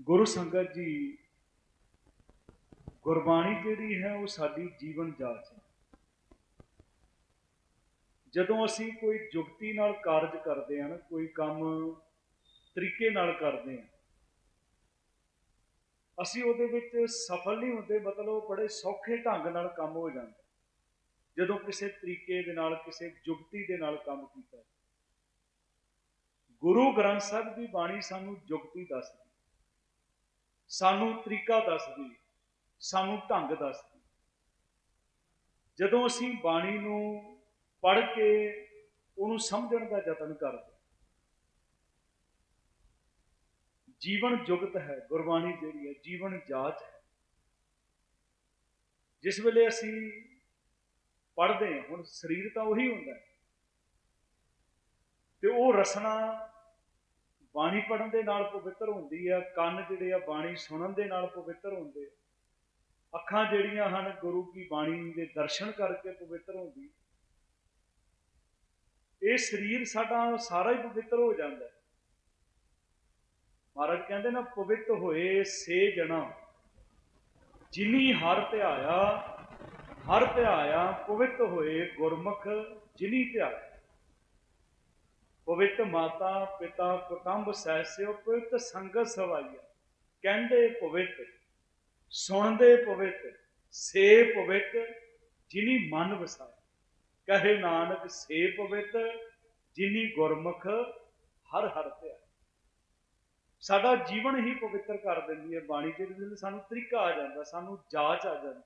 ਗੁਰੂ ਸੰਗਤ ਜੀ, ਗੁਰਬਾਣੀ ਜਿਹੜੀ ਹੈ ਉਹ ਸਾਡੀ ਜੀਵਨ ਜਾਚ ਹੈ। ਜਦੋਂ ਅਸੀਂ ਕੋਈ ਜੁਗਤੀ ਨਾਲ ਕਾਰਜ ਕਰਦੇ ਹਾਂ, ਕੋਈ ਕੰਮ ਤਰੀਕੇ ਨਾਲ ਕਰਦੇ ਹਾਂ, ਅਸੀਂ ਉਹਦੇ ਵਿੱਚ ਸਫਲ ਨਹੀਂ ਹੁੰਦੇ, ਮਤਲਬ ਉਹ ਬੜੇ ਸੌਖੇ ਢੰਗ ਨਾਲ ਕੰਮ ਹੋ ਜਾਂਦਾ ਜਦੋਂ ਕਿਸੇ ਤਰੀਕੇ ਦੇ ਨਾਲ, ਕਿਸੇ ਜੁਗਤੀ ਦੇ ਨਾਲ ਕੰਮ ਕੀਤਾ ਗੁਰੂ ਗ੍ਰੰਥ ਸਾਹਿਬ ਦੀ ਬਾਣੀ ਸਾਨੂੰ ਜੁਗਤੀ ਦੱਸਦੀ ਸਾਨੂੰ ਤਰੀਕਾ ਦੱਸਦੀ, ਸਾਨੂੰ ਢੰਗ ਦੱਸਦੀ। ਜਦੋਂ ਅਸੀਂ ਬਾਣੀ ਨੂੰ ਪੜ੍ਹ ਕੇ ਉਹਨੂੰ ਸਮਝਣ ਦਾ ਯਤਨ ਕਰਦੇ ਜੀਵਨ ਜੁਗਤ ਹੈ, ਗੁਰਬਾਣੀ ਜਿਹੜੀ ਹੈ, ਜੀਵਨ ਜਾਚ ਹੈ। ਜਿਸ ਵੇਲੇ ਅਸੀਂ ਪੜ੍ਹਦੇ ਹਾਂ, ਹੁਣ ਸਰੀਰ ਤਾਂ ਉਹੀ ਹੁੰਦਾ ਹੈ। ਤੇ ਉਹ ਰਸਨਾ ਬਾਣੀ ਪੜਨ ਦੇ ਨਾਲ ਪਵਿੱਤਰ ਹੁੰਦੀ ਆ, ਕੰਨ ਜਿਹੜੇ ਆ ਬਾਣੀ ਸੁਣਨ ਦੇ ਨਾਲ ਪਵਿੱਤਰ ਹੁੰਦੇ ਅੱਖਾਂ ਜਿਹੜੀਆਂ ਹਨ, ਗੁਰੂ ਕੀ ਬਾਣੀ ਦੇ ਦਰਸ਼ਨ ਕਰਕੇ ਪਵਿੱਤਰ ਹੁੰਦੀ ਇਹ ਸਰੀਰ ਸਾਡਾ ਸਾਰਾ ਹੀ ਪਵਿੱਤਰ ਹੋ ਜਾਂਦਾ ਹੈ। ਮਹਾਰਾਜ ਕਹਿੰਦੇ ਨਾ, ਪਵਿੱਤ ਹੋਏ ਸੇ ਜਣਾ। ਜਿਨੀ ਹਰ ਧਿਆਇਆ ਹਰ ਧਿਆਇਆ, ਪਵਿੱਤ ਹੋਏ ਗੁਰਮੁਖ, ਜਿਨੀ ਧਿਆਇਆ। ਪਵਿੱਤ ਮਾਤਾ ਪਿਤਾ ਕੁਟੰਬ ਸਹਿਸਿਓ ਪਵਿੱਤ ਸੰਗਤ ਸਵਾਈਆ। ਕਹਿੰਦੇ ਪਵਿੱਤ, ਸੁਣਦੇ ਪਵਿੱਤ, ਸੇ ਪਵਿੱਤ, ਜਿਨੀ ਮਨ ਵਸਾਇਆ। ਕਹੇ ਨਾਨਕ, ਸੇ ਪਵਿੱਤ, ਜਿਨੀ ਗੁਰਮੁਖ ਹਰ ਹਰ ਧਿਆ। ਸਾਡਾ ਜੀਵਨ ਹੀ ਪਵਿੱਤਰ ਕਰ ਦਿੰਦੀ ਹੈ ਬਾਣੀ ਜਿਹਦੇ ਵਿੱਚ, ਸਾਨੂੰ ਤਰੀਕਾ ਆ ਜਾਂਦਾ, ਸਾਨੂੰ ਜਾਚ ਆ ਜਾਂਦੀ।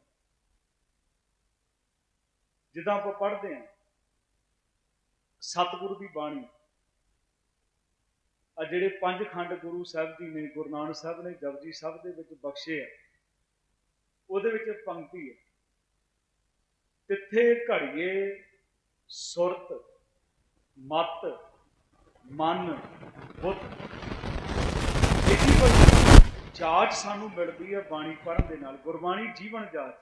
ਜਿੱਦਾਂ ਆਪਾਂ ਪੜ੍ਹਦੇ ਹਾਂ, ਸਤਿਗੁਰੂ ਦੀ ਬਾਣੀ ਆ ਜਿਹੜੇ ਪੰਜ ਖੰਡ ਗੁਰੂ ਸਾਹਿਬ ਜੀ ਨੇ, ਗੁਰੂ ਨਾਨਕ ਸਾਹਿਬ ਨੇ ਜਪਜੀ ਸਾਹਿਬ ਦੇ ਵਿੱਚ ਬਖਸ਼ੇ ਆ, ਉਹਦੇ ਵਿੱਚ ਪੰਕਤੀ ਹੈ ਤਿੱਥੇ ਘੜੀਏ ਸੁਰਤ, ਮਤ, ਮਨ, ਬੁੱਧ। ਇਹਦੀ ਕੋਈ ਜਾਚ ਸਾਨੂੰ ਮਿਲਦੀ ਹੈ ਬਾਣੀ ਪੜ੍ਹਨ ਦੇ ਨਾਲ, ਗੁਰਬਾਣੀ ਜੀਵਨ ਜਾਚ।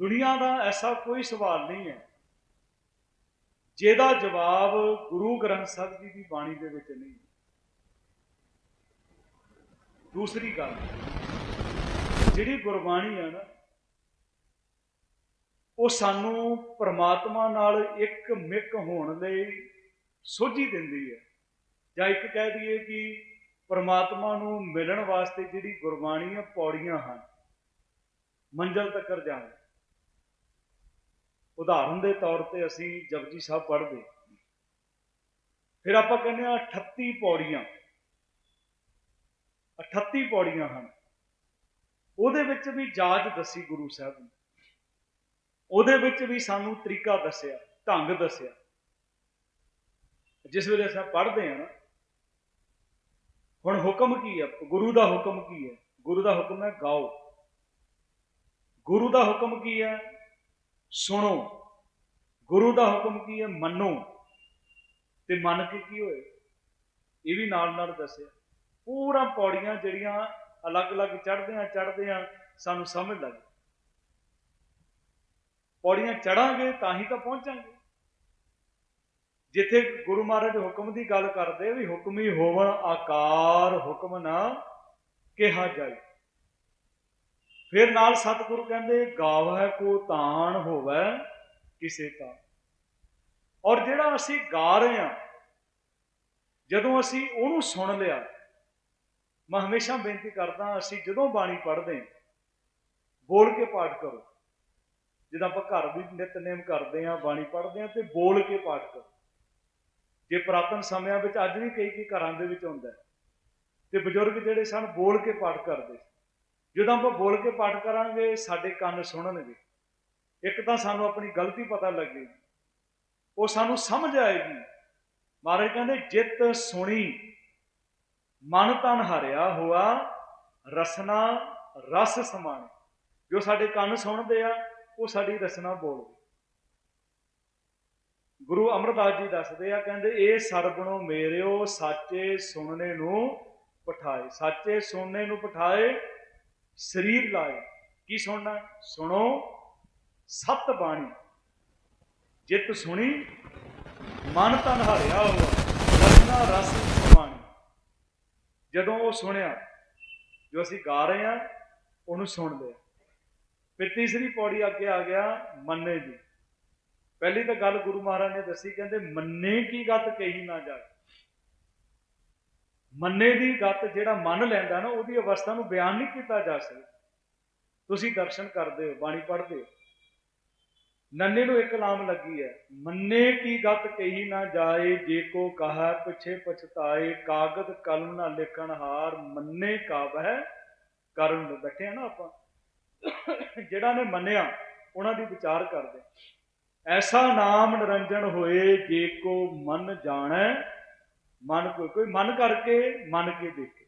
ਦੁਨੀਆ ਦਾ ਐਸਾ ਕੋਈ ਸਵਾਲ ਨਹੀਂ ਹੈ ਜਿਹਦਾ ਜਵਾਬ ਗੁਰੂ ਗ੍ਰੰਥ ਸਾਹਿਬ ਜੀ ਦੀ ਬਾਣੀ ਦੇ ਵਿੱਚ ਨਹੀਂ। ਦੂਸਰੀ ਗੱਲ, ਜਿਹੜੀ ਗੁਰਬਾਣੀ ਹੈ ਨਾ, ਉਹ ਸਾਨੂੰ ਪ੍ਰਮਾਤਮਾ ਨਾਲ ਇੱਕ ਮਿਕ ਹੋਣ ਲਈ ਸੋਝੀ ਦਿੰਦੀ ਹੈ। ਜਾਂ ਇੱਕ ਕਹਿ ਦਈਏ ਕਿ ਪ੍ਰਮਾਤਮਾ ਨੂੰ ਮਿਲਣ ਵਾਸਤੇ ਜਿਹੜੀ ਗੁਰਬਾਣੀ ਹੈ ਪੌੜੀਆਂ ਹਨ, ਮੰਜ਼ਲ ਤੱਕ ਜਾਣ। ਉਦਾਹਰਨ ਦੇ ਤੌਰ ਤੇ ਅਸੀਂ ਜਪਜੀ ਸਾਹਿਬ ਪੜ੍ਹਦੇ ਫਿਰ ਆਪਾਂ ਕਹਿੰਦੇ ਆ 38 ਪੌੜੀਆਂ। 38 ਪੌੜੀਆਂ ਹਨ। ਉਹਦੇ ਵਿੱਚ ਵੀ ਜਾਜ ਦੱਸੀ ਗੁਰੂ ਸਾਹਿਬ ਨੇ। ਉਹਦੇ ਵਿੱਚ ਵੀ ਸਾਨੂੰ ਤਰੀਕਾ ਦੱਸਿਆ, ਢੰਗ ਦੱਸਿਆ। ਜਿਸ ਵੇਲੇ ਅਸੀਂ ਪੜ੍ਹਦੇ ਹਾਂ ਨਾ, ਹੁਣ ਹੁਕਮ ਕੀ ਹੈ? ਗੁਰੂ ਦਾ ਹੁਕਮ ਕੀ ਹੈ? ਗੁਰੂ ਦਾ ਹੁਕਮ ਹੈ ਗਾਓ। ਗੁਰੂ ਦਾ ਹੁਕਮ ਕੀ ਹੈ? ਸੁਣੋ, ਗੁਰੂ ਦਾ ਹੁਕਮ ਕੀ ਹੈ? ਮੰਨੋ। ਤੇ ਮੰਨ ਕੇ ਕੀ ਹੋਏ? ਇਹ ਵੀ ਨਾਲ ਨਾਲ ਦੱਸਿਆ। ਪੂਰਾ ਪੌੜੀਆਂ ਜਿਹੜੀਆਂ ਅਲੱਗ-ਅਲੱਗ ਚੜ੍ਹਦੇ ਆ ਚੜ੍ਹਦੇ ਆ ਸਾਨੂੰ ਸਮਝ ਲੱਗ ਪੌੜੀਆਂ ਚੜਾਂਗੇ ਤਾਂ ਹੀ ਤਾਂ ਪਹੁੰਚਾਂਗੇ। ਜਿੱਥੇ ਗੁਰੂ ਮਹਾਰਾਜ ਹੁਕਮ ਦੀ ਗੱਲ ਕਰਦੇ ਵੀ ਹੁਕਮੀ ਹੋਵਣ ਆਕਾਰ ਹੁਕਮ ਨਾ ਕਿਹਾ ਜਾਏ। ਫਿਰ ਨਾਲ ਸਤਿਗੁਰ ਕਹਿੰਦੇ ਗਾਵੈ ਕੋ ਤਾਣ ਹੋਵੇ ਕਿਸੇ ਤਾਂ ਔਰ ਜਿਹੜਾ ਅਸੀਂ ਗਾ ਰਹੇ ਹਾਂ ਜਦੋਂ ਅਸੀਂ ਉਹਨੂੰ ਸੁਣ ਲਿਆ ਮੈਂ ਹਮੇਸ਼ਾ ਬੇਨਤੀ ਕਰਦਾ ਅਸੀਂ ਜਦੋਂ ਬਾਣੀ ਪੜ੍ਹਦੇ ਹਾਂ, ਬੋਲ ਕੇ ਪਾਠ ਕਰੋ। ਜਦੋਂ ਆਪਾਂ ਘਰ ਵੀ ਨਿਤਨੇਮ ਕਰਦੇ ਹਾਂ ਬਾਣੀ ਪੜ੍ਹਦੇ ਹਾਂ ਤੇ ਬੋਲ ਕੇ ਪਾਠ ਕਰੋ। ਜੇ ਪ੍ਰਾਤਨ ਸਮਿਆਂ ਵਿੱਚ ਅੱਜ ਵੀ ਕਈ ਕਈ ਘਰਾਂ ਦੇ ਵਿੱਚ ਹੁੰਦਾ ਤੇ ਬਜ਼ੁਰਗ ਜਿਹੜੇ ਸਨ ਬੋਲ ਕੇ ਪਾਠ ਕਰਦੇ ਸੀ। ਜਦੋਂ ਆਪਾਂ ਬੋਲ ਕੇ ਪਾਠ ਕਰਾਂਗੇ, ਸਾਡੇ ਕੰਨ ਸੁਣਨਗੇ। ਇੱਕ ਤਾਂ ਸਾਨੂੰ ਆਪਣੀ ਗਲਤੀ ਪਤਾ ਲੱਗੇਗੀ ਉਹ ਸਾਨੂੰ ਸਮਝ ਆਏਗੀ। ਮਹਾਰਾਜ ਕਹਿੰਦੇ, ਜਿੱਤ ਸੁਣੀ, ਮਨ ਤਨ ਹਰਿਆ ਹੋਆ, ਰਸਨਾ ਰਸ ਸਮਾਣੇ। ਜੋ ਸਾਡੇ ਕੰਨ ਸੁਣਦੇ ਆ, ਉਹ ਸਾਡੀ ਰਸਨਾ ਬੋਲਦੇ। ਗੁਰੂ ਅਮਰਦਾਸ ਜੀ ਦੱਸਦੇ ਆ, ਕਹਿੰਦੇ, ਇਹ ਸਰਬਣੋ ਮੇਰਿਓ, ਸਾਚੇ ਸੁਣਨੇ ਨੂੰ ਪਠਾਏ। ਸਾਚੇ ਸੁਣਨੇ ਨੂੰ ਪਠਾਏ ਸਰੀਰ ਲਾਏ। ਕੀ ਸੁਣਨਾ ਸੁਣੋ। ਸਤ ਬਾਣੀ। ਜਿਤ ਸੁਣੀ, ਮਨ ਤਨ ਹਾਰਿਆ ਹੋਆ ਰਸਨਾ ਰਸ ਸਮਾਣੀ। ਜਦੋਂ ਉਹ ਸੁਣਿਆ, ਜੋ ਅਸੀਂ ਗਾ ਰਹੇ ਹਾਂ, ਉਹਨੂੰ ਸੁਣ ਲਿਆ। ਫਿਰ ਤੀਸਰੀ ਪੌੜੀ ਅੱਗੇ ਆ ਗਿਆ, ਮੰਨੇ ਦੀ ਪਹਿਲੀ ਤਾਂ ਗੱਲ ਗੁਰੂ ਮਹਾਰਾਜ ਨੇ ਦੱਸੀ, ਕਹਿੰਦੇ, ਮੰਨੇ ਕੀ ਗੱਤ ਕਹੀ ਨਾ ਜਾਏ। ਮੰਨੇ ਦੀ ਗੱਤ ਜਿਹੜਾ ਮੰਨ ਲੈਂਦਾ ਨਾ, ਉਹਦੀ ਅਵਸਥਾ ਨੂੰ ਬਿਆਨ ਨਹੀਂ ਕੀਤਾ ਜਾ ਸਕਦਾ। ਤੁਸੀਂ ਦਰਸ਼ਨ ਕਰਦੇ ਹੋ, ਬਾਣੀ ਪੜ੍ਹਦੇ ਹੋ। ਨੰਨੇ ਨੂੰ ਇੱਕ ਲਾਮ ਲੱਗੀ ਹੈ, ਮੰਨੇ ਕੀ ਗੱਤ ਕਹੀ ਨਾ ਜਾਏ, ਜੇ ਕੋ ਕਹਾ ਪਿਛੇ ਪਛਤਾਏ, ਕਾਗਦ ਕਲਮ ਨਾ ਲਿਖਣ ਹਾਰ, ਮੰਨੇ ਕਾਬਹਿ ਕਰਨ ਨੂੰ ਬੈਠੇ ਆ ਨਾ ਆਪਾਂ। ਜਿਹੜਾ ਨੇ ਮੰਨਿਆ, ਉਹਨਾਂ ਦੀ ਵਿਚਾਰ ਕਰਦੇ। ਐਸਾ ਨਾਮ ਨਿਰੰਜਨ ਹੋਏ, ਜੇ ਕੋ ਮਨ ਜਾਣੈ ਮਨ ਕੋਈ ਕੋਈ ਮਨ ਕਰਕੇ, ਮੰਨ ਕੇ ਦੇਖੇ।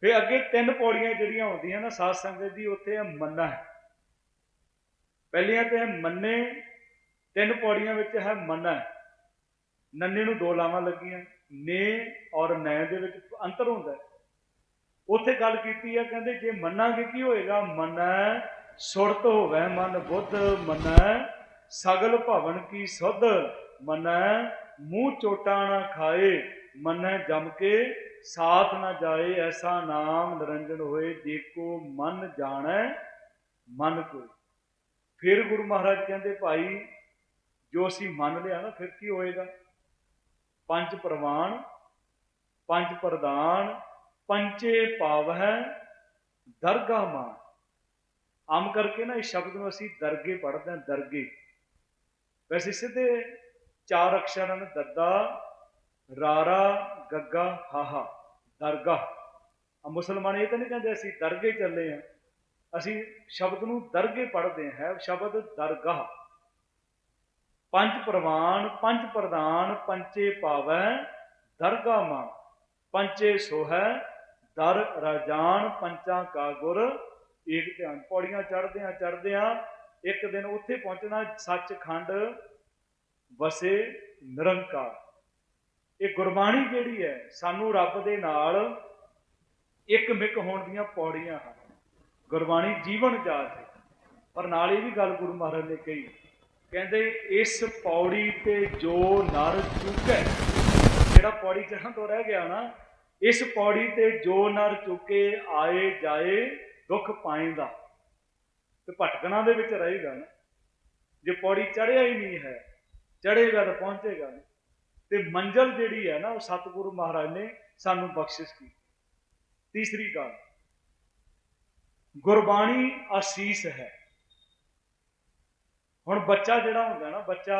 ਫਿਰ ਅੱਗੇ ਤਿੰਨ ਪੌੜੀਆਂ ਜਿਹੜੀਆਂ ਹੁੰਦੀਆਂ ਨਾ ਸਾਧ ਸੰਗਤ ਦੀ, ਉੱਥੇ ਹੈ ਮੰਨਾ ਹੈ। ਪਹਿਲੀਆਂ ਤੇ ਹੈ ਮੰਨੇ, ਤਿੰਨ ਪੌੜੀਆਂ ਵਿੱਚ ਹੈ ਮੰਨਾ ਨੰਨੇ ਨੂੰ ਦੋ ਲਾਵਾਂ ਲੱਗੀਆਂ, ਨੇ ਔਰ ਨੈ ਦੇ ਵਿੱਚ ਅੰਤਰ ਹੁੰਦਾ ਹੈ। ਉੱਥੇ ਗੱਲ ਕੀਤੀ ਹੈ ਕਹਿੰਦੇ ਜੇ ਮੰਨਾਂਗੇ ਕੀ ਹੋਏਗਾ? ਮੰਨੈ ਸੁਰਤ ਹੋਵੇ ਮਨ ਬੁੱਧ, ਮੰਨੈ ਸਗਲ ਭਵਨ ਕੀ ਸੁਧ, ਮੰਨੈ ਮੂੰਹ ਚੋਟਾ ਨਾ ਖਾਏ, ਮੰਨੈ ਜਮ ਕੇ, ਸਾਥ ਨਾ ਜਾਏ, ਐਸਾ ਨਾਮ ਨਿਰੰਜਨ ਹੋਏ, ਜੇ ਕੋ ਮਨ ਜਾਣੈ, ਮਨ ਕੋਈ ਫਿਰ ਗੁਰੂ ਮਹਾਰਾਜ ਕਹਿੰਦੇ, ਭਾਈ, ਜੋ ਅਸੀਂ ਮੰਨ ਲਿਆ ਨਾ, ਫਿਰ ਕੀ ਹੋਏਗਾ? ਪੰਜ ਪ੍ਰਵਾਨ, ਪੰਜ ਪ੍ਰਦਾਨ ਪੰਚੇ ਪਾਵਹਿ, ਦਰਗਾਹ ਮਾਨ। ਆਮ ਕਰਕੇ ਨਾ, ਇਸ ਸ਼ਬਦ ਨੂੰ ਅਸੀਂ ਦਰਗੇ ਪੜ੍ਹਦੇ ਹਾਂ, ਦਰਗੇ। ਵੈਸੇ ਸਿੱਧੇ ਚਾਰ ਅਕਸ਼ਰ ਹਨ ਦੱਦਾ, ਰਾਰਾ, ਗੱਗਾ, ਹਾਹਾ ਦਰਗਾਹ ਆ ਮੁਸਲਮਾਨ ਇਹ ਤਾਂ ਨਹੀਂ ਕਹਿੰਦੇ ਅਸੀਂ ਦਰਗੇ ਚੱਲੇ ਆ ਅਸੀਂ ਸ਼ਬਦ ਨੂੰ ਦਰਗੇ ਪੜ੍ਹਦੇ ਹਾਂ, ਸ਼ਬਦ ਦਰਗਾਹ ਪੰਜ ਪ੍ਰਵਾਨ, ਪੰਜ ਪ੍ਰਦਾਨ ਪੰਚੇ ਪਾਵੈ ਦਰਗਾਹ ਮਾਨ ਪੰਚੇ ਸੋਹੈ, ਦਰ ਰਾਜਾਨ, ਪੰਚਾਂ ਕਾ ਗੁਰ। ਏਕ ਧਿਆਨ ਪੌੜੀਆਂ ਚੜ੍ਹਦੇ ਆ ਚੜ੍ਹਦੇ ਆ ਇੱਕ ਦਿਨ ਉੱਥੇ ਪਹੁੰਚਣਾ ਸੱਚਖੰਡ। ਵਸੇ ਨਿਰੰਕਾਰ। ਇਹ ਗੁਰਬਾਣੀ ਜਿਹੜੀ ਹੈ, ਸਾਨੂੰ ਰੱਬ ਦੇ ਨਾਲ ਇੱਕ ਮਿਕ ਹੋਣ ਦੀਆਂ ਪੌੜੀਆਂ ਹਨ। ਗੁਰਬਾਣੀ ਜੀਵਨ ਜਾਚ ਹੈ। ਪਰ ਨਾਲ ਇਹ ਵੀ ਗੱਲ ਗੁਰੂ ਮਹਾਰਾਜ ਨੇ ਕਹੀ, ਕਹਿੰਦੇ ਇਸ ਪੌੜੀ ਤੇ ਜੋ ਨਰ ਚੁੱਕੈ, ਜਿਹੜਾ ਪੌੜੀ ਚੜ੍ਹਨ ਤੋਂ ਰਹਿ ਗਿਆ ਨਾ, ਇਸ ਪੌੜੀ ਤੇ ਜੋ ਨਰ ਚੁੱਕੇ ਆਏ ਜਾਏ ਦੁੱਖ ਪਾਏਂਦਾ। ਤੇ ਭਟਕਣਾ ਦੇ ਵਿੱਚ ਰਹੇਗਾ ਨਾ। ਜੇ ਪੌੜੀ ਚੜਿਆ ਹੀ ਨਹੀਂ ਹੈ ਚੜੇਗਾ ਤਾਂ ਪਹੁੰਚੇਗਾ। ਤੇ ਮੰਜ਼ਲ ਜਿਹੜੀ ਹੈ ਨਾ, ਉਹ ਸਤਿਗੁਰੂ ਮਹਾਰਾਜ ਨੇ ਸਾਨੂੰ ਬਖਸ਼ਿਸ਼ ਕੀਤੀ। ਤੀਸਰੀ ਗੱਲ, ਗੁਰਬਾਣੀ ਅਸੀਸ ਹੈ। ਹੁਣ ਬੱਚਾ ਜਿਹੜਾ ਹੁੰਦਾ ਨਾ, ਬੱਚਾ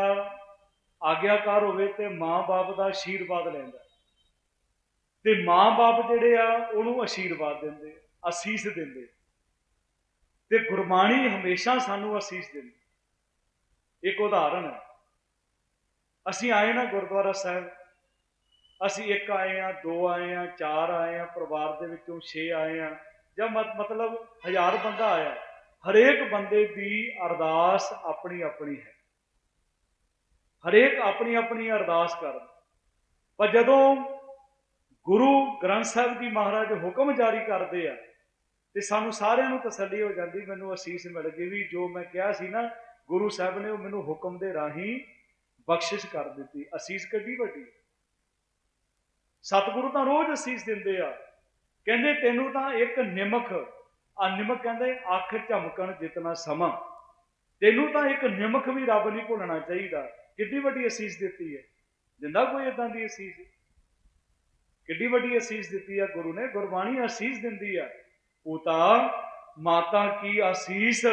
ਆਗਿਆਕਾਰ ਹੋਵੇ ਤੇ ਮਾਂ-ਬਾਪ ਦਾ ਆਸ਼ੀਰਵਾਦ ਲੈਂਦਾ। ਤੇ ਮਾਂ-ਬਾਪ ਜਿਹੜੇ ਆ, ਉਹਨੂੰ ਆਸ਼ੀਰਵਾਦ ਦਿੰਦੇ, ਅਸੀਸ ਦਿੰਦੇ। ਤੇ ਗੁਰਬਾਣੀ ਹਮੇਸ਼ਾ ਸਾਨੂੰ ਅਸੀਸ ਦਿੰਦੀ। ਇੱਕ ਉਦਾਹਰਣ ਹੈ ਅਸੀਂ ਆਏ ਨਾ ਗੁਰਦੁਆਰਾ ਸਾਹਿਬ, ਅਸੀਂ ਇੱਕ ਆਏ ਆ ਦੋ ਆਏ ਆ ਚਾਰ ਆਏ ਆ ਪਰਿਵਾਰ ਦੇ ਵਿੱਚੋਂ 6 ਆਏ ਆ ਜਾਂ ਮਤ- ਮਤਲਬ ਹਜ਼ਾਰ ਬੰਦਾ ਆਇਆ। ਹਰੇਕ ਬੰਦੇ ਦੀ ਅਰਦਾਸ ਆਪਣੀ ਆਪਣੀ ਹੈ। ਹਰੇਕ ਆਪਣੀ ਆਪਣੀ ਅਰਦਾਸ ਕਰਦਾ ਪਰ ਜਦੋਂ ਗੁਰੂ ਗ੍ਰੰਥ ਸਾਹਿਬ ਜੀ ਮਹਾਰਾਜ ਹੁਕਮ ਜਾਰੀ ਕਰਦੇ ਆ, ਤੇ ਸਾਨੂੰ ਸਾਰਿਆਂ ਨੂੰ ਤਸੱਲੀ ਹੋ ਜਾਂਦੀ, ਮੈਨੂੰ ਅਸੀਸ ਮਿਲ ਗਈ ਵੀ ਜੋ ਮੈਂ ਕਿਹਾ ਸੀ ਨਾ, ਗੁਰੂ ਸਾਹਿਬ ਨੇ ਉਹ ਮੈਨੂੰ ਹੁਕਮ ਦੇ ਰਾਹੀਂ ਬਖਸ਼ਿਸ਼ ਕਰ ਦਿੱਤੀ, ਅਸੀਸ ਕੱਢੀ ਵੱਡੀ? ਸਤਿਗੁਰੂ ਤਾਂ ਰੋਜ਼ ਅਸੀਸ ਦਿੰਦੇ ਆ। ਕਹਿੰਦੇ ਤੈਨੂੰ ਤਾਂ ਇੱਕ ਨਿਮਕ, ਆ ਨਿਮਕ ਕਹਿੰਦੇ ਅੱਖ ਝਮਕਣ ਜਿਤਨਾ ਸਮਾਂ। ਤੈਨੂੰ ਤਾਂ ਇੱਕ ਨਿਮਕ ਵੀ ਰੱਬ ਨਹੀਂ ਭੁੱਲਣਾ ਚਾਹੀਦਾ। ਕਿੱਡੀ ਵੱਡੀ ਅਸੀਸ ਦਿੱਤੀ ਹੈ? ਦਿੰਦਾ ਕੋਈ ਇਦਾਂ ਦੀ ਅਸੀਸ? ਕਿੱਡੀ ਵੱਡੀ ਅਸੀਸ ਦਿੱਤੀ ਆ ਗੁਰੂ ਨੇ? ਗੁਰਬਾਣੀ ਅਸੀਸ ਦਿੰਦੀ ਆ। ਪੂਤਾ, ਮਾਤਾ ਕੀ ਅਸੀਸ?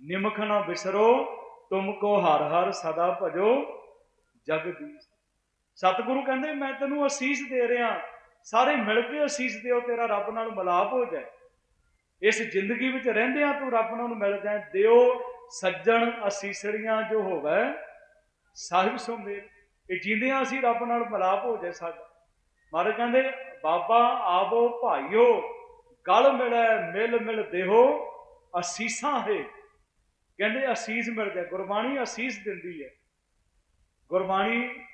ਨਿਮਖ ਨਾ ਵਿਸਰੋ ਤੁਮ ਕੋ ਹਰ ਹਰ ਸਦਾ ਭਜੋ ਜਗਦੀਸ਼ ਸਤਿਗੁਰੂ ਕਹਿੰਦੇ, ਮੈਂ ਤੈਨੂੰ ਅਸੀਸ ਦੇ ਰਿਹਾ। ਸਾਰੇ ਮਿਲ ਕੇ ਅਸੀਸ ਦਿਓ, ਤੇਰਾ ਰੱਬ ਨਾਲ ਮਿਲਾਪ ਹੋ ਜਾਏ। ਇਸ ਜ਼ਿੰਦਗੀ ਵਿੱਚ ਰਹਿੰਦਿਆਂ ਤੂੰ, ਰੱਬ ਨਾਲ ਮਿਲ ਜਾਏ, ਦਿਓ ਸੱਜਣ ਅਸੀਸੜੀਆਂ ਜੋ ਹੋਵੇ। ਸਾਹਿਬ ਸੁਮੇਲ ਇਹ ਜਿੰਦਿਆਂ ਅਸੀਂ, ਰੱਬ ਨਾਲ ਮਿਲਾਪ ਹੋ ਜਾਏ ਸਾਡਾ ਮਹਾਰਾਜ ਕਹਿੰਦੇ, ਬਾਬਾ ਆਵੋ ਭਾਈਓ, ਗਲ ਮਿਲੈ, ਮਿਲ ਮਿਲ ਦੇਹੋ, ਅਸੀਸਾਂ ਹੈ। ਕਹਿੰਦੇ ਅਸੀਸ ਮਿਲਦਾ ਗੁਰਬਾਣੀ ਅਸੀਸ ਦਿੰਦੀ ਹੈ। ਗੁਰਬਾਣੀ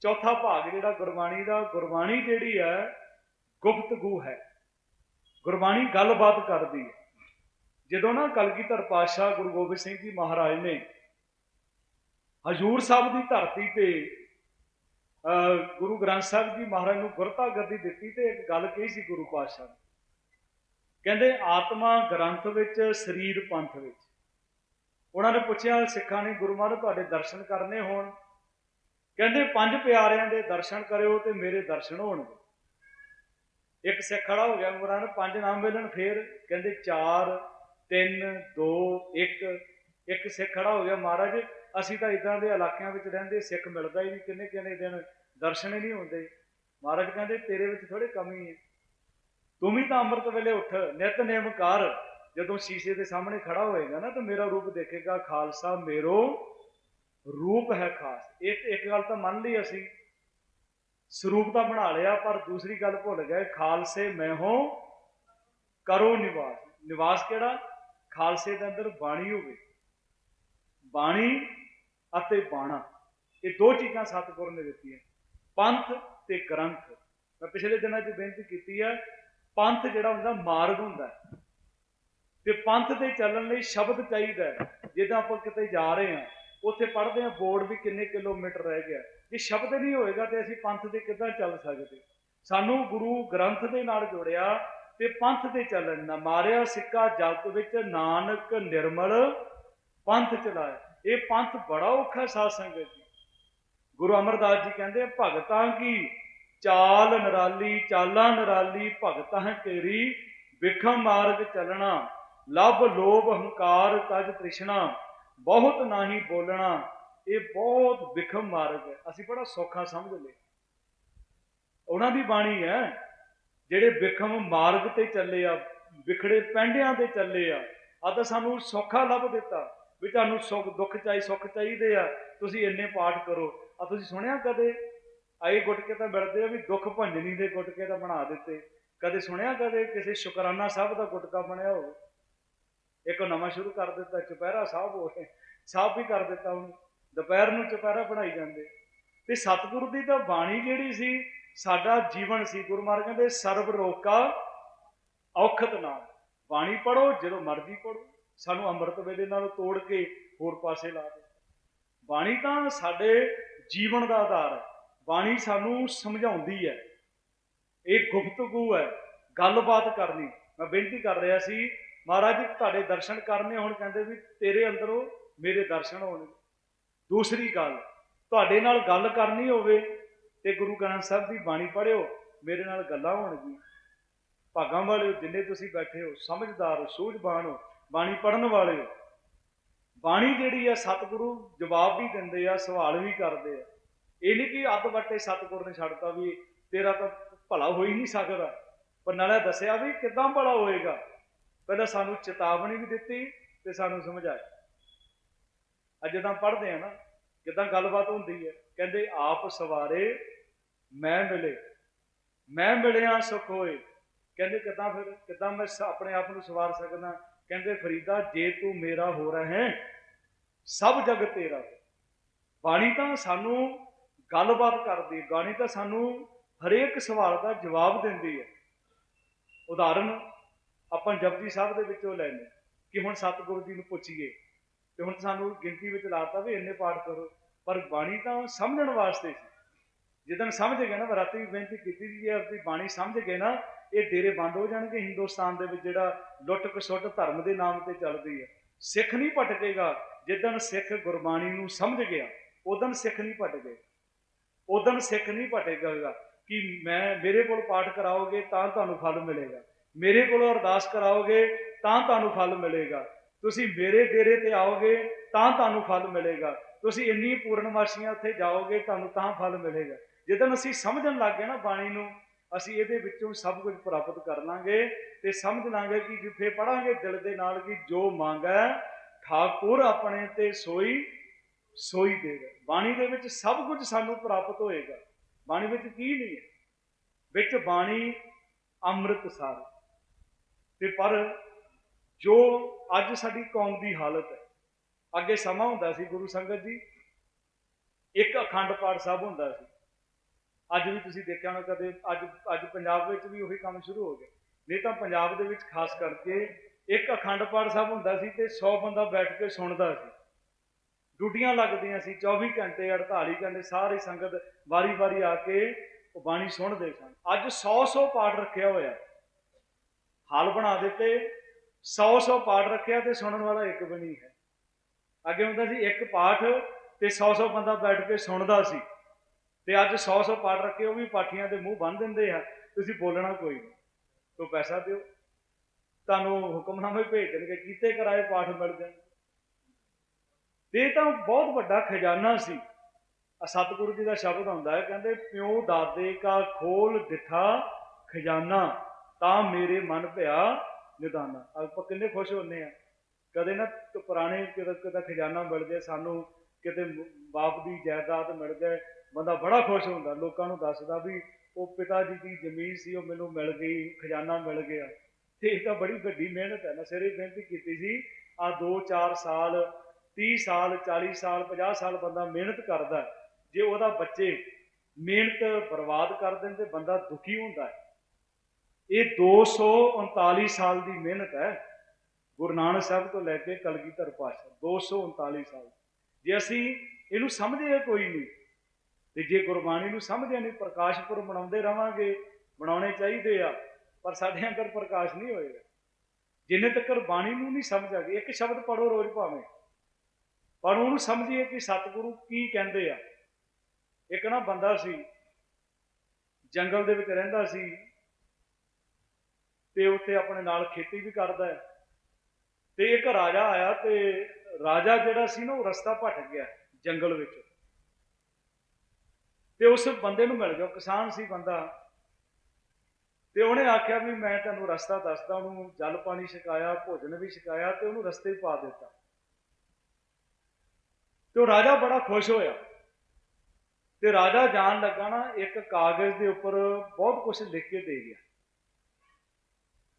ਚੌਥਾ ਭਾਗ ਜਿਹੜਾ ਗੁਰਬਾਣੀ ਦਾ, ਗੁਰਬਾਣੀ ਜਿਹੜੀ ਹੈ ਗੁਪਤਗੂ ਹੈ। ਗੁਰਬਾਣੀ ਗੱਲਬਾਤ ਕਰਦੀ ਹੈ। ਜਦੋਂ ਨਾ ਕਲਗੀਧਰ ਪਾਤਸ਼ਾਹ ਗੁਰੂ ਗੋਬਿੰਦ ਸਿੰਘ ਜੀ ਮਹਾਰਾਜ ਨੇ ਹਜੂਰ ਸਾਹਿਬ ਦੀ ਧਰਤੀ ਤੇ, ਅਹ, ਗੁਰੂ ਗ੍ਰੰਥ ਸਾਹਿਬ ਜੀ ਮਹਾਰਾਜ ਨੂੰ ਗੁਰਤਾ ਗੱਦੀ ਦਿੱਤੀ ਤੇ ਇੱਕ ਗੱਲ ਕਹੀ ਸੀ ਗੁਰੂ ਪਾਤਸ਼ਾਹ ਨੇ। ਕਹਿੰਦੇ ਆਤਮਾ ਗ੍ਰੰਥ ਵਿੱਚ, ਸਰੀਰ ਪੰਥ ਵਿੱਚ। ਉਹਨਾਂ ਨੇ ਪੁੱਛਿਆ, ਸਿੱਖਾਂ ਨੇ ਗੁਰੂ ਮਹਾਰਾਜ ਤੁਹਾਡੇ ਦਰਸ਼ਨ ਕਰਨੇ ਹੋਣ। ਕਹਿੰਦੇ, ਪੰਜ ਪਿਆਰਿਆਂ ਦੇ ਦਰਸ਼ਨ ਕਰਿਓ ਤੇ ਮੇਰੇ ਦਰਸ਼ਨ ਹੋਣਗੇ। ਇੱਕ ਸਿੱਖ ਖੜਾ ਹੋ ਗਿਆ, ਗੁਰਾਂ ਨੇ ਪੰਜ ਨਾਮ ਵੇਲਣ ਫੇਰ ਕਹਿੰਦੇ 4 3 2 1 ਇੱਕ ਸਿੱਖ ਖੜਾ ਹੋ ਗਿਆ, ਮਹਾਰਾਜ, ਅਸੀਂ ਤਾਂ ਇਦਾਂ ਦੇ ਇਲਾਕਿਆਂ ਵਿੱਚ ਰਹਿੰਦੇ, ਸਿੱਖ ਮਿਲਦਾ ਹੀ ਨਹੀਂ, ਕਿੰਨੇ ਕਿੰਨੇ ਦਿਨ ਦਰਸ਼ਨ ਹੀ ਨਹੀਂ ਹੁੰਦੇ। ਮਹਾਰਾਜ ਕਹਿੰਦੇ, ਤੇਰੇ ਵਿੱਚ ਥੋੜੇ ਕਮੀ ਹੈ। ਤੂੰ ਵੀ ਤਾਂ ਅੰਮ੍ਰਿਤ ਵੇਲੇ ਉੱਠ ਨਿਤਨੇਮ ਕਰ। ਜਦੋਂ ਸ਼ੀਸ਼ੇ ਦੇ ਸਾਹਮਣੇ ਖੜਾ ਹੋਏਗਾ ਨਾ, ਤਾਂ ਮੇਰਾ ਰੂਪ ਦੇਖੇਗਾ, ਖਾਲਸਾ ਮੇਰੋ ਰੂਪ ਹੈ ਖਾਸ। ਇੱਕ ਇੱਕ ਗੱਲ ਤਾਂ ਮੰਨ ਲਈ ਅਸੀਂ। ਸਰੂਪ ਤਾਂ ਬਣਾ ਲਿਆ, ਪਰ ਦੂਸਰੀ ਗੱਲ ਭੁੱਲ ਗਏ। ਖਾਲਸੇ ਮੈਂ ਹੋ, ਕਰੋ ਨਿਵਾਸ। ਨਿਵਾਸ ਕਿਹੜਾ? ਖਾਲਸੇ ਦੇ ਅੰਦਰ ਬਾਣੀ ਹੋਵੇ। ਬਾਣੀ ਅਤੇ ਬਾਣਾ। ਇਹ ਦੋ ਚੀਜ਼ਾਂ ਸਤਿਗੁਰ ਨੇ ਦਿੱਤੀਆਂ। ਪੰਥ ਤੇ ਗ੍ਰੰਥ। ਮੈਂ ਪਿਛਲੇ ਦਿਨਾਂ 'ਚ ਬੇਨਤੀ ਕੀਤੀ ਹੈ, ਪੰਥ ਜਿਹੜਾ ਹੁੰਦਾ, ਮਾਰਗ ਹੁੰਦਾ। ਤੇ ਪੰਥ ਤੇ ਚੱਲਣ ਲਈ ਸ਼ਬਦ ਚਾਹੀਦਾ ਹੈ। ਜਿੱਦਾਂ ਆਪਾਂ ਕਿਤੇ ਜਾ ਰਹੇ ਹਾਂ, ਉੱਥੇ ਪੜ੍ਹਦੇ ਹਾਂ, ਬੋਰਡ ਵੀ ਕਿੰਨੇ ਕਿਲੋਮੀਟਰ ਰਹਿ ਗਿਆ। ਜੇ ਸ਼ਬਦ ਨਹੀਂ ਹੋਏਗਾ ਤੇ ਅਸੀਂ ਪੰਥ ਤੇ ਕਿੱਦਾਂ ਚੱਲ ਸਕਦੇ? ਸਾਨੂੰ ਗੁਰੂ ਗ੍ਰੰਥ ਦੇ ਨਾਲ ਜੋੜਿਆ ਤੇ ਪੰਥ ਤੇ ਚੱਲਣ ਨਾ ਮਾਰਿਆ ਸਿੱਕਾ ਜਗਤ ਵਿੱਚ ਨਾਨਕ ਨਿਰਮਲ ਪੰਥ ਚਲਾਇਆ। ਇਹ ਪੰਥ ਬੜਾ ਔਖਾ ਸਾਧ ਸੰਗਤ ਜੀ। ਗੁਰੂ ਅਮਰਦਾਸ ਜੀ ਕਹਿੰਦੇ ਭਗਤਾਂ ਕੀ? ਚਾਲ ਨਰਾਲੀ, ਚਾਲਾਂ ਨਰਾਲੀ, ਭਗਤਾਂ ਤੇਰੀ ਵਿਖਮ ਮਾਰਗ ਚੱਲਣਾ। ਲਭ ਲੋਭ ਹੰਕਾਰ ਤਜ ਤ੍ਰਿਸ਼ਨਾ, ਬਹੁਤ ਨਾਹੀ ਬੋਲਣਾ, ਇਹ ਬਹੁਤ ਵਿਖਮ ਮਾਰਗ ਹੈ। ਅਸੀਂ ਬੜਾ ਸੌਖਾ ਸਮਝ ਲਏ। ਉਹਨਾਂ ਦੀ ਬਾਣੀ ਹੈ, ਜਿਹੜੇ ਵਿਖਮ ਮਾਰਗ ਤੇ ਚੱਲੇ ਆ, ਵਿਖੜੇ ਪੈਂਡਿਆਂ ਤੇ ਚੱਲੇ ਆ ਆ ਤਾਂ ਸਾਨੂੰ ਸੌਖਾ ਲੱਭ ਦਿੱਤਾ ਵੀ ਤੁਹਾਨੂੰ ਸੁੱਖ, ਦੁੱਖ ਚਾਹੀ, ਸੁੱਖ ਚਾਹੀਦੇ ਆ, ਤੁਸੀਂ ਇੰਨੇ ਪਾਠ ਕਰੋ। ਆ ਤੁਸੀਂ ਸੁਣਿਆ ਕਦੇ? ਆਏ ਗੁਟਕੇ ਤਾਂ ਮਿਲਦੇ ਆ ਵੀ ਦੁੱਖ ਭੰਜਨੀ ਦੇ ਗੁਟਕੇ ਤਾਂ ਬਣਾ ਦਿੱਤੇ। ਕਦੇ ਸੁਣਿਆ ਕਦੇ? ਕਿਸੇ ਸ਼ੁਕਰਾਨਾ ਸਾਹਿਬ ਦਾ ਗੁਟਕਾ ਬਣਿਆ ਹੋਵੇ। ਇੱਕ ਨਵਾਂ ਸ਼ੁਰੂ ਕਰ ਦਿੱਤਾ, ਚੁਪਹਿਰਾ ਸਾਹਿਬ ਹੋਏ ਸਾਹਿਬ ਵੀ ਕਰ ਦਿੱਤਾ ਹੁਣ ਦੁਪਹਿਰ ਨੂੰ ਚੁਪਹਿਰਾ ਬਣਾਈ ਜਾਂਦੇ। ਤੇ ਸਤਿਗੁਰੂ ਦੀ ਤਾਂ ਬਾਣੀ ਜਿਹੜੀ ਸੀ, ਸਾਡਾ ਜੀਵਨ ਸੀ ਗੁਰੂ ਮਹਾਰਾਜ ਕਹਿੰਦੇ ਸਰਬ ਰੋਕਾ ਔਖਤ ਨਾਲ ਬਾਣੀ ਪੜੋ ਜਦੋਂ ਮਰਜ਼ੀ ਪੜੋ ਸਾਨੂੰ ਅੰਮ੍ਰਿਤ ਵੇਲੇ ਨਾਲ ਤੋੜ ਕੇ ਹੋਰ ਪਾਸੇ ਲਾ ਦੇ ਬਾਣੀ ਤਾਂ ਸਾਡੇ ਜੀਵਨ ਦਾ ਆਧਾਰ ਹੈ। ਬਾਣੀ ਸਾਨੂੰ ਸਮਝਾਉਂਦੀ ਹੈ। ਇਹ ਗੁਫ਼ਤਗੂ ਹੈ। ਗੱਲਬਾਤ ਕਰਨੀ। ਮੈਂ ਬੇਨਤੀ ਕਰ ਰਿਹਾ ਸੀ ਮਹਾਰਾਜ ਜੀ ਤੁਹਾਡੇ ਦਰਸ਼ਨ ਕਰਨੇ ਹੁਣ ਕਹਿੰਦੇ ਵੀ ਤੇਰੇ ਅੰਦਰੋਂ ਮੇਰੇ ਦਰਸ਼ਨ ਹੋਣਗੇ ਦੂਸਰੀ ਗੱਲ, ਤੁਹਾਡੇ ਨਾਲ ਗੱਲ ਕਰਨੀ ਹੋਵੇ ਤੇ ਗੁਰੂ ਗ੍ਰੰਥ ਸਾਹਿਬ ਦੀ ਬਾਣੀ ਪੜ੍ਹਿਓ, ਮੇਰੇ ਨਾਲ ਗੱਲਾਂ ਹੋਣਗੀਆਂ। ਭਾਗਾਂ ਵਾਲਿਓ, ਜਿੰਨੇ ਤੁਸੀਂ ਬੈਠੇ ਹੋ, ਸਮਝਦਾਰ ਹੋ, ਸੂਝਵਾਨ ਹੋ, ਬਾਣੀ ਪੜਨ ਵਾਲੇ ਹੋ, ਬਾਣੀ ਜਿਹੜੀ ਆ, ਸਤਿਗੁਰੂ ਜਵਾਬ ਵੀ ਦਿੰਦੇ ਆ, ਸਵਾਲ ਵੀ ਕਰਦੇ ਆ। ਇਹ ਨਹੀਂ ਕਿ ਅੱਧ ਵੱਟੇ ਸਤਿਗੁਰ ਨੇ ਛੱਡਤਾ ਵੀ ਤੇਰਾ ਤਾਂ ਭਲਾ ਹੋ ਹੀ ਨਹੀਂ ਸਕਦਾ। ਪਰ ਨਾਲੇ ਦੱਸਿਆ ਵੀ ਕਿਦਾਂ ਭਲਾ ਹੋਏਗਾ। ਪਹਿਲਾਂ ਸਾਨੂੰ ਚੇਤਾਵਨੀ ਵੀ ਦਿੱਤੀ ਤੇ ਸਾਨੂੰ ਸਮਝਾਇਆ। ਅੱਜ ਜਦੋਂ ਪੜ੍ਹਦੇ ਆ ਨਾ ਕਿਦਾਂ ਗੱਲਬਾਤ ਹੁੰਦੀ ਹੈ, ਕਹਿੰਦੇ ਆਪ ਸਵਾਰੇ ਮੈਂ ਮਿਲੇ, ਮੈਂ ਮਿਲਿਆ ਸੁਖ ਹੋਏ। ਕਹਿੰਦੇ ਕਿਦਾਂ ਫਿਰ, ਕਿਦਾਂ ਮੈਂ ਆਪਣੇ ਆਪ ਨੂੰ ਸਵਾਰ ਸਕਦਾ? ਕਹਿੰਦੇ ਫਰੀਦਾ, ਜੇ ਤੂੰ ਮੇਰਾ ਹੋ ਰਿਹਾ ਹੈ, ਸਭ ਜਗ ਤੇਰਾ। ਬਾਣੀ ਤਾਂ ਸਾਨੂੰ ਗੱਲਬਾਤ ਕਰਦੀ ਹੈ, ਬਾਣੀ ਤਾਂ ਸਾਨੂੰ ਹਰੇਕ ਸਵਾਲ ਦਾ ਜਵਾਬ ਦਿੰਦੀ ਹੈ। ਉਦਾਹਰਨ ਆਪਾਂ ਜਪਜੀ ਸਾਹਿਬ ਦੇ ਵਿੱਚੋਂ ਲੈਨੇ ਕਿ ਹੁਣ ਸਤਿਗੁਰੂ ਜੀ ਨੂੰ ਪੁੱਛੀਏ ਤੇ ਹੁਣ ਸਾਨੂੰ ਗਿਣਤੀ ਵਿੱਚ ਲਾਤਾ ਵੀ ਇੰਨੇ ਪਾਠ ਕਰੋ, ਪਰ ਬਾਣੀ ਤਾਂ ਸਮਝਣ ਵਾਸਤੇ ਸੀ। ਜਿੱਦਣ ਸਮਝ ਗਏ ਨਾ ਰਾਤੀ ਬੇਨਤੀ ਕੀਤੀ ਸੀ ਜੇ ਆਪਣੀ ਬਾਣੀ ਸਮਝ ਗਏ ਨਾ, ਇਹ ਡੇਰੇ ਬੰਦ ਹੋ ਜਾਣਗੇ ਹਿੰਦੁਸਤਾਨ ਦੇ ਵਿੱਚ ਜਿਹੜਾ ਲੁੱਟ ਕਸੁੱਟ ਧਰਮ ਦੇ ਨਾਮ ਤੇ ਚੱਲਦੀ ਹੈ। ਸਿੱਖ ਨਹੀਂ ਭਟਕੇਗਾ, ਜਿੱਦਣ ਸਿੱਖ ਗੁਰਬਾਣੀ ਨੂੰ ਸਮਝ ਗਿਆ ਉਦੋਂ ਸਿੱਖ ਨਹੀਂ ਭਟਕੇ ਉਦੋਂ ਸਿੱਖ ਨਹੀਂ ਭਟਕੇਗਾ ਕਿ ਮੈਂ, ਮੇਰੇ ਕੋਲ ਪਾਠ ਕਰਾਓਗੇ ਤਾਂ ਤੁਹਾਨੂੰ ਫਲ ਮਿਲੇਗਾ। ਮੇਰੇ ਕੋਲੋਂ ਅਰਦਾਸ ਕਰਾਓਗੇ, ਤਾਂ ਤੁਹਾਨੂੰ ਫਲ ਮਿਲੇਗਾ। ਤੁਸੀਂ ਮੇਰੇ ਡੇਰੇ ਤੇ ਆਓਗੇ, ਤਾਂ ਤੁਹਾਨੂੰ ਫਲ ਮਿਲੇਗਾ। ਤੁਸੀਂ ਇੰਨੀ ਪੂਰਨਮਾਸ਼ੀਆਂ ਉੱਥੇ ਜਾਓਗੇ, ਤੁਹਾਨੂੰ ਤਾਂ ਫਲ ਮਿਲੇਗਾ। ਜਦੋਂ ਅਸੀਂ ਸਮਝਣ ਲੱਗ ਗਏ ਨਾ ਬਾਣੀ ਨੂੰ, ਅਸੀਂ ਇਹਦੇ ਵਿੱਚੋਂ ਸਭ ਕੁਝ ਪ੍ਰਾਪਤ ਕਰ ਲਾਂਗੇ ਤੇ ਸਮਝ ਲਾਂਗੇ ਕਿ ਜਿੱਥੇ ਪੜਾਂਗੇ ਦਿਲ ਦੇ ਨਾਲ ਕਿ ਜੋ ਮੰਗੈ, ਠਾਕੁਰ ਆਪਣੇ ਤੇ ਸੋਈ ਸੋਈ ਦੇਗਾ ਬਾਣੀ ਦੇ ਵਿੱਚ ਸਭ ਕੁਝ ਸਾਨੂੰ ਪ੍ਰਾਪਤ ਹੋਏਗਾ। ਬਾਣੀ ਵਿੱਚ ਕੀ ਨਹੀਂ ਹੈ? ਵਿੱਚ ਬਾਣੀ ਅੰਮ੍ਰਿਤ ਸਾਰ ਤੇ ਪਰ ਜੋ ਅੱਜ ਸਾਡੀ ਕੌਮ ਦੀ ਹਾਲਤ ਹੈ, ਅੱਗੇ ਸਮਾਂ ਹੁੰਦਾ ਸੀ ਗੁਰੂ ਸੰਗਤ ਜੀ, ਇੱਕ ਅਖੰਡ ਪਾਠ ਸਾਹਿਬ ਹੁੰਦਾ ਸੀ। ਅੱਜ ਵੀ ਤੁਸੀਂ ਦੇਖਿਆ ਹੋਣਾ ਕਦੇ, ਅੱਜ ਅੱਜ ਪੰਜਾਬ ਵਿੱਚ ਵੀ ਉਹੀ ਕੰਮ ਸ਼ੁਰੂ ਹੋ ਗਿਆ। ਨਹੀਂ ਤਾਂ ਪੰਜਾਬ ਦੇ ਵਿੱਚ ਖਾਸ ਕਰਕੇ ਇੱਕ ਅਖੰਡ ਪਾਠ ਸਾਹਿਬ ਹੁੰਦਾ ਸੀ ਤੇ 100 ਬੰਦਾ ਬੈਠ ਕੇ ਸੁਣਦਾ ਸੀ। ਡਿਊਟੀਆਂ ਲੱਗਦੀਆਂ ਸੀ 24 ਘੰਟੇ 48 ਘੰਟੇ ਸਾਰੀ ਸੰਗਤ ਵਾਰੀ-ਵਾਰੀ ਆ ਕੇ ਉਹ ਬਾਣੀ ਸੁਣਦੇ ਸਨ। ਅੱਜ 100-100 ਪਾਠ ਰੱਖਿਆ ਹੋਇਆ। ਹਾਲ ਬਣਾ ਦਿੱਤੇ 100-100 ਪਾਠ ਰੱਖਿਆ ਤੇ ਸੁਣਨ ਵਾਲਾ ਇੱਕ ਵੀ ਨਹੀਂ ਹੈ। ਅੱਗੇ ਹੁੰਦਾ ਸੀ ਇੱਕ ਪਾਠ ਤੇ 100-100 ਬੰਦਾ ਬੈਠ ਕੇ ਸੁਣਦਾ ਸੀ। ਤੇ ਅੱਜ 100-100 ਪਾਠ ਰੱਖੇ, ਉਹ ਵੀ ਪਾਠੀਆਂ ਦੇ ਮੂੰਹ ਬੰਨ ਦਿੰਦੇ ਆ, ਤੁਸੀਂ ਬੋਲਣਾ ਕੋਈ ਨਹੀਂ। ਤੋ ਪੈਸਾ ਦਿਓ। ਤੁਹਾਨੂੰ ਹੁਕਮਨਾਮੇ ਭੇਜ ਦੇਣਗੇ, ਕੀਤੇ ਕਰਾਏ ਪਾਠ ਮਿਲ ਜਾਣ। ਤੇ ਇਹ ਤਾਂ ਬਹੁਤ ਵੱਡਾ ਖਜ਼ਾਨਾ ਸੀ। ਆ ਸਤਿਗੁਰੂ ਜੀ ਦਾ ਸ਼ਬਦ ਹੁੰਦਾ ਹੈ, ਕਹਿੰਦੇ, ਪਿਓ ਦਾਦੇ ਕਾ ਖੋਲ ਦਿਠਾ ਖਜ਼ਾਨਾ। ਤਾਂ ਮੇਰੇ ਮਨ ਭਿਆ ਨਿਦਾਨਾ। ਆਪਾਂ ਕਿੰਨੇ ਖੁਸ਼ ਹੁੰਨੇ ਆ। ਕਦੇ ਨਾ ਪੁਰਾਣੇ ਕਿਤੇ ਕਿਤੇ ਖਜ਼ਾਨਾ ਮਿਲ ਜਾਏ, ਸਾਨੂੰ ਕਿਤੇ ਬਾਪ ਦੀ ਜਾਇਦਾਦ ਮਿਲ ਜਾਏ, ਬੰਦਾ ਬੜਾ ਖੁਸ਼ ਹੁੰਦਾ। ਲੋਕਾਂ ਨੂੰ ਦੱਸਦਾ ਵੀ ਉਹ ਪਿਤਾ ਜੀ ਦੀ ਜ਼ਮੀਨ ਸੀ, ਉਹ ਮੈਨੂੰ ਮਿਲ ਗਈ, ਖਜ਼ਾਨਾ ਮਿਲ ਗਿਆ। ਤੇ ਇਹ ਤਾਂ ਬੜੀ ਵੱਡੀ ਮਿਹਨਤ ਹੈ ਨਾ। ਸਿਰੇ ਬੇਨਤੀ ਕੀਤੀ ਸੀ ਆ 2-4 ਸਾਲ 30 ਸਾਲ 40 ਸਾਲ 50 ਸਾਲ ਬੰਦਾ ਮਿਹਨਤ ਕਰਦਾ ਜੇ ਉਹਦਾ ਬੱਚੇ ਮਿਹਨਤ ਬਰਬਾਦ ਕਰ ਦੇਣ ਤੇ ਬੰਦਾ ਦੁਖੀ ਹੁੰਦਾ ਹੈ। ਇਹ 239 ਸਾਲ ਦੀ ਮਿਹਨਤ ਹੈ ਗੁਰੂ ਨਾਨਕ ਸਾਹਿਬ ਤੋਂ ਲੈ ਕੇ ਕਲਗੀਧਰ ਪਾਤਸ਼ਾਹ 239 ਸਾਲ। ਜੇ ਅਸੀਂ ਇਹਨੂੰ ਸਮਝੇ ਕੋਈ ਨਹੀਂ, ਤੇ ਜੇ ਗੁਰਬਾਣੀ ਨੂੰ ਸਮਝਿਆ ਨਹੀਂ, ਪ੍ਰਕਾਸ਼ ਪੁਰਬ ਮਨਾਉਂਦੇ ਰਵਾਂਗੇ ਬਣਾਉਣੇ ਚਾਹੀਦੇ ਆ, ਪਰ ਸਾਡੇ ਅੰਦਰ ਪ੍ਰਕਾਸ਼ ਨਹੀਂ ਹੋਏਗਾ ਜਿੰਨੇ ਤੱਕ ਬਾਣੀ ਨੂੰ ਨਹੀਂ ਸਮਝ ਇੱਕ ਸ਼ਬਦ ਪੜੋ ਰੋਜ਼ ਭਾਵੇਂ, ਪਰ ਉਹਨੂੰ ਸਮਝੀਏ ਕਿ ਸਤਿਗੁਰੂ ਕੀ ਕਹਿੰਦੇ ਆ। ਇੱਕ ਨਾ ਬੰਦਾ ਸੀ, ਜੰਗਲ ਦੇ ਵਿੱਚ ਰਹਿੰਦਾ ਸੀ ਤੇ ਉੱਥੇ ਆਪਣੇ ਨਾਲ ਖੇਤੀ ਵੀ ਕਰਦਾ ਹੈ। ਤੇ ਇੱਕ ਰਾਜਾ ਆਇਆ ਤੇ ਰਾਜਾ ਜਿਹੜਾ ਸੀ ਨਾ, ਉਹ ਰਸਤਾ ਭਟਕ ਗਿਆ ਜੰਗਲ ਵਿੱਚ। ਤੇ ਉਸ ਬੰਦੇ ਨੂੰ ਮਿਲ ਗਿਆ ਕਿਸਾਨ ਸੀ ਬੰਦਾ। ਤੇ ਉਹਨੇ ਆਖਿਆ ਵੀ ਮੈਂ ਤੁਹਾਨੂੰ ਰਸਤਾ ਦੱਸਦਾ, ਉਹਨੂੰ ਜਲ ਪਾਣੀ ਛਕਾਇਆ, ਭੋਜਨ ਵੀ ਛਕਾਇਆ ਤੇ ਉਹਨੂੰ ਰਸਤੇ ਪਾ ਦਿੱਤਾ। ਤੇ ਉਹ ਰਾਜਾ ਬੜਾ ਖੁਸ਼ ਹੋਇਆ। ਤੇ ਰਾਜਾ ਜਾਣ ਲੱਗਾ ਨਾ, ਇੱਕ ਕਾਗਜ਼ ਦੇ ਉੱਪਰ ਬਹੁਤ ਕੁਝ ਲਿਖ ਕੇ ਦੇ ਗਿਆ।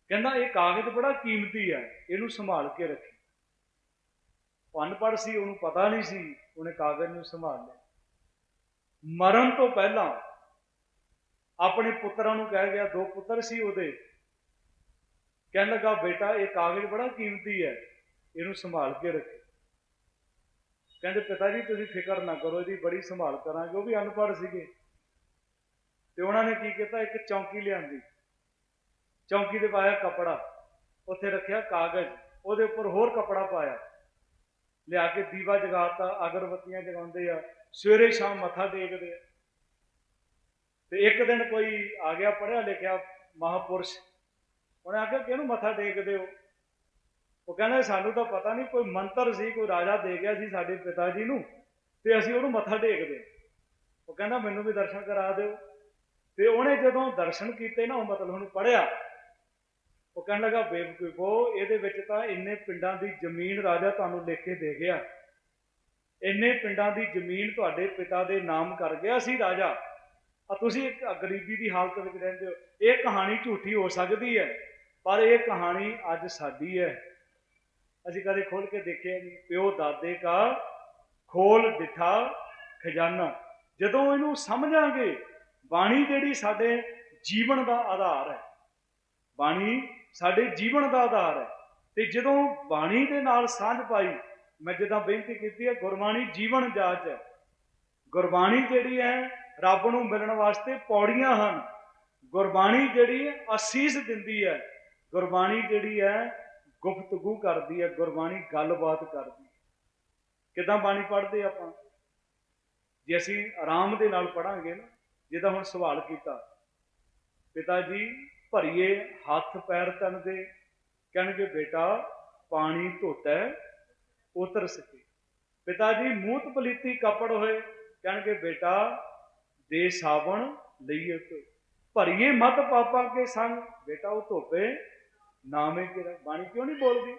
ਕਹਿੰਦਾ ਇਹ ਕਾਗਜ਼ ਬੜਾ ਕੀਮਤੀ ਹੈ, ਇਹਨੂੰ ਸੰਭਾਲ ਕੇ ਰੱਖੀ। ਉਹ ਅਨਪੜ੍ਹ ਸੀ, ਉਹਨੂੰ ਪਤਾ ਨਹੀਂ ਸੀ, ਉਹਨੇ ਕਾਗਜ਼ ਨੂੰ ਸੰਭਾਲ ਲਿਆ। ਮਰਨ ਤੋਂ ਪਹਿਲਾਂ ਆਪਣੇ ਪੁੱਤਰਾਂ ਨੂੰ ਕਹਿ ਗਿਆ, ਦੋ ਪੁੱਤਰ ਸੀ ਉਹਦੇ। ਕਹਿਣ ਲੱਗਾ, ਬੇਟਾ, ਇਹ ਕਾਗਜ਼ ਬੜਾ ਕੀਮਤੀ ਹੈ, ਇਹਨੂੰ ਸੰਭਾਲ ਕੇ ਰੱਖੋ। ਕਹਿੰਦੇ, ਪਿਤਾ ਜੀ, ਤੁਸੀਂ ਫਿਕਰ ਨਾ ਕਰੋ, ਇਹਦੀ ਬੜੀ ਸੰਭਾਲ ਕਰਾਂਗੇ, ਉਹ ਵੀ ਅਨਪੜ੍ਹ ਸੀਗੇ। ਤੇ ਉਹਨਾਂ ਨੇ ਕੀ ਕੀਤਾ, ਇੱਕ ਚੌਂਕੀ ਲਿਆਂਦੀ। ਚੌਂਕੀ ਤੇ ਪਾਇਆ ਕਪੜਾ, ਉੱਥੇ ਰੱਖਿਆ ਕਾਗਜ਼, ਉਹਦੇ ਉੱਪਰ ਹੋਰ ਕਪੜਾ ਪਾਇਆ। ਲਿਆ ਕੇ ਦੀਵਾ ਜਗਾਤਾ, ਅਗਰਬੱਤੀਆਂ ਜਗਾਉਂਦੇ ਆ, ਸਵੇਰੇ ਸ਼ਾਮ ਮੱਥਾ ਟੇਕਦੇ ਆ। ਤੇ ਇੱਕ ਦਿਨ ਕੋਈ ਆ ਗਿਆ ਪੜਿਆ ਲਿਖਿਆ ਮਹਾਪੁਰਸ਼। ਉਹਨੇ ਆਖਿਆ, ਕਿਹਨੂੰ ਮੱਥਾ ਟੇਕਦੇ ਹੋ? ਉਹ ਕਹਿੰਦਾ, ਸਾਨੂੰ ਤਾਂ ਪਤਾ ਨਹੀਂ, ਕੋਈ ਮੰਤਰ ਸੀ, ਕੋਈ ਰਾਜਾ ਦੇ ਗਿਆ ਸੀ ਸਾਡੇ ਪਿਤਾ ਜੀ ਨੂੰ, ਤੇ ਅਸੀਂ ਉਹਨੂੰ ਮੱਥਾ ਟੇਕਦੇ ਉਹ ਕਹਿੰਦਾ, ਮੈਨੂੰ ਵੀ ਦਰਸ਼ਨ ਕਰਾ ਦਿਓ। ਤੇ ਉਹਨੇ ਜਦੋਂ ਦਰਸ਼ਨ ਕੀਤੇ ਨਾ, ਉਹ ਮਤਲਬ ਉਹਨੂੰ ਪੜਿਆ ਉਹ ਕਹਿਣ ਲੱਗਾ, ਬੇਵਕੂਫੋ ਇਹਦੇ ਵਿੱਚ ਤਾਂ ਇੰਨੇ ਪਿੰਡਾਂ ਦੀ ਜ਼ਮੀਨ ਰਾਜਾ ਤੁਹਾਨੂੰ ਲਿਖ ਕੇ ਦੇ ਗਿਆ। ਇੰਨੇ ਪਿੰਡਾਂ ਦੀ ਜ਼ਮੀਨ ਤੁਹਾਡੇ ਪਿਤਾ ਦੇ ਨਾਮ ਕਰ ਗਿਆ ਸੀ ਰਾਜਾ। ਆ ਤੁਸੀਂ ਇੱਕ ਗਰੀਬੀ ਦੀ ਹਾਲਤ ਵਿੱਚ ਰਹਿੰਦੇ ਹੋ। ਇਹ ਕਹਾਣੀ ਝੂਠੀ ਹੋ ਸਕਦੀ ਹੈ, ਪਰ ਇਹ ਕਹਾਣੀ ਅੱਜ ਸਾਡੀ ਹੈ। ਅਸੀਂ ਕਦੇ ਖੋਲ ਕੇ ਦੇਖਿਆ ਨਹੀਂ। ਪਿਓ ਦਾਦੇ ਕਾ ਖੋਲ ਦਿਠਾ ਖਜ਼ਾਨਾ। ਜਦੋਂ ਇਹਨੂੰ ਸਮਝਾਂਗੇ, ਬਾਣੀ ਜਿਹੜੀ ਸਾਡੇ ਜੀਵਨ ਦਾ ਆਧਾਰ ਹੈ, ਬਾਣੀ ਸਾਡੇ ਜੀਵਨ ਦਾ ਆਧਾਰ ਹੈ। ਤੇ ਜਦੋਂ ਬਾਣੀ ਦੇ ਨਾਲ ਸਾਂਝ ਪਾਈ, ਮੈਂ ਜਿੱਦਾਂ ਬੇਨਤੀ ਕੀਤੀ ਹੈ, ਗੁਰਬਾਣੀ ਜੀਵਨ ਜਾਚ ਹੈ। ਗੁਰਬਾਣੀ ਜਿਹੜੀ ਹੈ, ਰੱਬ ਨੂੰ ਮਿਲਣ ਵਾਸਤੇ ਪੌੜੀਆਂ ਹਨ। ਗੁਰਬਾਣੀ ਜਿਹੜੀ ਹੈ, ਅਸੀਸ ਦਿੰਦੀ ਹੈ। ਗੁਰਬਾਣੀ ਜਿਹੜੀ ਹੈ ਗੁਫ਼ਤਗੂ ਕਰਦੀ ਹੈ, ਗੁਰਬਾਣੀ ਗੱਲਬਾਤ ਕਰਦੀ ਹੈ। ਕਿਦਾਂ ਬਾਣੀ ਪੜ੍ਹਦੇ ਆਪਾਂ? ਜੇ ਅਸੀਂ ਆਰਾਮ ਦੇ ਨਾਲ ਪੜਾਂਗੇ ਨਾ ਜਿਹਦਾ ਹੁਣ ਸਵਾਲ ਕੀਤਾ, ਪਿਤਾ ਜੀ ਭਰੀਏ ਹੱਥ ਪੈਰ ਤਨ ਦੇ, ਕਹਿਣਗੇ, ਬੇਟਾ, ਪਾਣੀ ਧੋਤਾ, ਉਤਰ ਸਕੇ। ਪਿਤਾ ਜੀ ਮੂਤ ਪਲੀਤੀ ਕਪੜ ਹੋਏ, ਕਹਿਣਗੇ, ਬੇਟਾ, ਦੇ ਸਾਵਣ ਲਈਏ ਤੋ ਭਰੀਏ ਮਤ ਪਾਪਾ ਕੇ ਸੰਗ, ਬੇਟਾ, ਉਹ ਧੋਪੇ ਨਾਮੇ ਕਿਰਾ ਬਾਣੀ ਕਿਉਂ ਨਹੀਂ ਬੋਲਦੀ?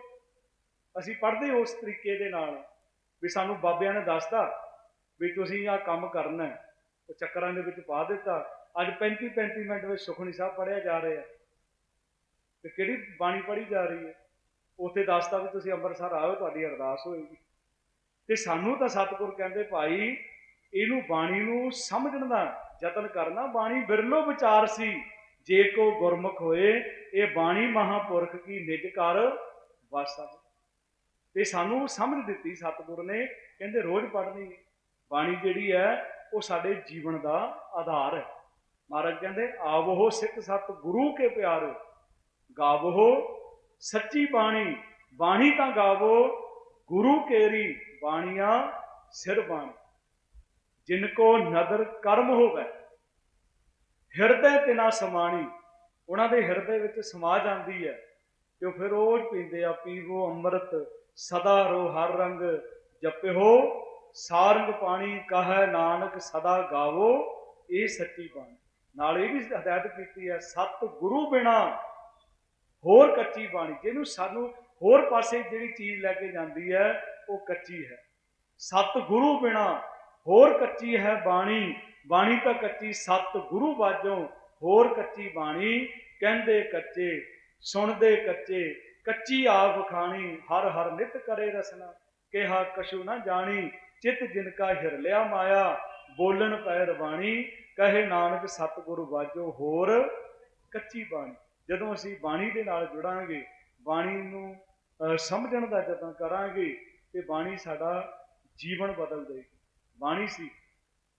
ਅਸੀਂ ਪੜ੍ਹਦੇ ਉਸ ਤਰੀਕੇ ਦੇ ਨਾਲ ਵੀ ਸਾਨੂੰ ਬਾਬਿਆਂ ਨੇ ਦੱਸਦਾ ਵੀ ਤੁਸੀਂ ਆਹ ਕੰਮ ਕਰਨਾ ਹੈ। ਉਹ ਚੱਕਰਾਂ ਦੇ ਵਿੱਚ ਪਾ ਦਿੱਤਾ। ਅੱਜ 35 35 ਮਿੰਟ ਵਿੱਚ ਸੁਖਣੀ ਸਾਹਿਬ ਪੜਿਆ ਜਾ ਰਿਹਾ ਤੇ ਕਿਹੜੀ ਬਾਣੀ ਪੜ੍ਹੀ ਜਾ ਰਹੀ ਹੈ? ਉੱਥੇ ਦੱਸਦਾ ਵੀ ਤੁਸੀਂ ਅੰਮ੍ਰਿਤਸਰ ਆਇਓ, ਤੁਹਾਡੀ ਅਰਦਾਸ ਹੋਏਗੀ। ਤੇ ਸਾਨੂੰ ਤਾਂ ਸਤਿਗੁਰ ਕਹਿੰਦੇ, ਭਾਈ, ਇਹਨੂੰ ਬਾਣੀ ਨੂੰ ਸਮਝਣ ਦਾ ਯਤਨ ਕਰਨਾ। ਬਾਣੀ ਬਿਰਲੋ ਵਿਚਾਰ ਸੀ, ਜੇ ਕੋ ਗੁਰਮੁਖ ਹੋਏ, ਇਹ ਬਾਣੀ ਮਹਾਪੁਰਖ ਕੀ ਨਿਜ ਕਰ ਵਾਸਾ ਤੇ ਸਾਨੂੰ ਸਮਝ ਦਿੱਤੀ ਸਤਿਗੁਰ ਨੇ, ਕਹਿੰਦੇ, ਰੋਜ਼ ਪੜ੍ਹਨੀ ਬਾਣੀ ਜਿਹੜੀ ਹੈ, ਉਹ ਸਾਡੇ ਜੀਵਨ ਦਾ ਆਧਾਰ ਹੈ। ਮਹਾਰਾਜ ਕਹਿੰਦੇ ਆਵੋ ਸਿੱਖ ਸਤ ਗੁਰੂ ਕੇ ਪਿਆਰੇ ਗਾਵੋ ਸੱਚੀ ਬਾਣੀ ਬਾਣੀ ਤਾਂ ਗਾਵੋ, ਗੁਰੂ ਕੇਰੀ ਬਾਣੀਆਂ ਸਿਰ ਬਾਣੀ। ਜਿਨ ਕੋ ਨਦਰ ਕਰਮ ਹੋਵੇ, ਹਿਰਦੇ ਤਿਨਾ ਸਮਾਣੀ, ਉਹਨਾਂ ਦੇ ਹਿਰਦੇ ਵਿੱਚ ਸਮਾ ਜਾਂਦੀ ਹੈ, ਤੇ ਉਹ ਫਿਰ ਰੋਜ਼ ਪੀਂਦੇ ਆ, ਪੀਵੋ ਅੰਮ੍ਰਿਤ, ਸਦਾ ਰੋ ਹਰ ਰੰਗ ਜਪਿਓ, ਸਾਰੰਗ ਪਾਣੀ ਕਹੈ ਨਾਨਕ ਸਦਾ ਗਾਵੋ, ਇਹ ਸੱਚੀ ਬਾਣੀ। ਨਾਲ ਇਹ ਵੀ ਹਦਾਇਤ ਕੀਤੀ ਹੈ, ਸਤ ਗੁਰੂ ਬਿਨਾ ਹੋਰ ਕੱਚੀ ਬਾਣੀ, ਜਿਹਨੂੰ ਸਾਨੂੰ ਹੋਰ ਪਾਸੇ ਜਿਹੜੀ ਚੀਜ਼ ਲੈ ਕੇ ਜਾਂਦੀ ਹੈ, ਉਹ ਕੱਚੀ ਹੈ। ਸਤ ਗੁਰੂ ਬਿਨਾ ਹੋਰ ਕੱਚੀ ਹੈ ਬਾਣੀ ਬਾਣੀ ਤਾਂ ਕੱਚੀ, ਸਤ ਗੁਰੂ ਬਾਝੋਂ ਹੋਰ ਕੱਚੀ ਬਾਣੀ, ਕਹਿੰਦੇ ਕੱਚੇ, ਸੁਣਦੇ ਕੱਚੇ, ਕੱਚੀ ਆਪ ਖਾਣੀ, ਹਰ ਹਰ ਨਿਤ ਕਰੇ ਰਸਨਾ, ਕਿਹਾ ਕਸ਼ੂ ਨਾ ਜਾਣੀ, ਚਿਤ ਜਿਨ ਕਾ ਹਿਰ ਮਾਇਆ, ਬੋਲਣ ਪੈ ਰਵਾਣੀ ਕਹੇ ਨਾਨਕ ਸਤਿਗੁਰੂ ਵਾਜੋ ਹੋਰ ਕੱਚੀ ਬਾਣੀ। ਜਦੋਂ ਅਸੀਂ ਬਾਣੀ ਦੇ ਨਾਲ ਜੁੜਾਂਗੇ, ਬਾਣੀ ਨੂੰ ਸਮਝਣ ਦਾ ਯਤਨ ਕਰਾਂਗੇ, ਤੇ ਬਾਣੀ ਸਾਡਾ ਜੀਵਨ ਬਦਲ ਦੇਗੀ। ਬਾਣੀ ਸੀ।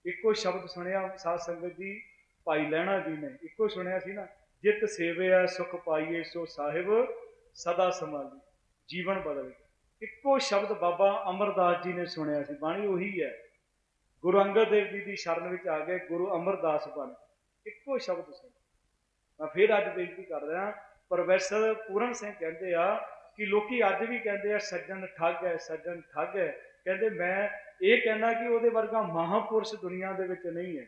ਇੱਕੋ ਸ਼ਬਦ ਸੁਣਿਆ ਸਾਧ ਸੰਗਤ ਜੀ, ਭਾਈ ਲੈਣਾ ਜੀ ਨੇ। ਇੱਕੋ ਸੁਣਿਆ ਸੀ ਨਾ, ਜਿਤ ਸੇਵਿਆ ਸੁਖ ਪਾਈਏ ਸੋ ਸਾਹਿਬ, ਸਦਾ ਸਮਾਲੀ ਜੀਵਨ ਬਦਲ ਗਿਆ ਇੱਕੋ ਸ਼ਬਦ ਬਾਬਾ ਅਮਰਦਾਸ ਜੀ ਨੇ ਸੁਣਿਆ ਸੀ। ਬਾਣੀ ਉਹੀ ਹੈ ਗੁਰੂ ਅੰਗਦ ਦੇਵ ਜੀ ਦੀ ਸ਼ਰਨ ਵਿੱਚ ਆ ਗਏ, ਗੁਰੂ ਅਮਰਦਾਸ ਬਣ ਇੱਕੋ ਸ਼ਬਦ ਸੁਣ ਮੈਂ ਫਿਰ ਅੱਜ ਬੇਨਤੀ ਕਰ ਰਿਹਾ, ਪ੍ਰੋਫੈਸਰ ਪੂਰਨ ਸਿੰਘ ਕਹਿੰਦੇ ਆ ਕਿ ਲੋਕੀ ਅੱਜ ਵੀ ਕਹਿੰਦੇ ਆ, ਸੱਜਣ ਠੱਗ ਹੈ, ਸੱਜਣ ਠੱਗ ਹੈ। ਕਹਿੰਦੇ, ਮੈਂ ਇਹ ਕਹਿਣਾ ਕਿ ਉਹਦੇ ਵਰਗਾ ਮਹਾਪੁਰਸ਼ ਦੁਨੀਆ ਦੇ ਵਿੱਚ ਨਹੀਂ ਹੈ।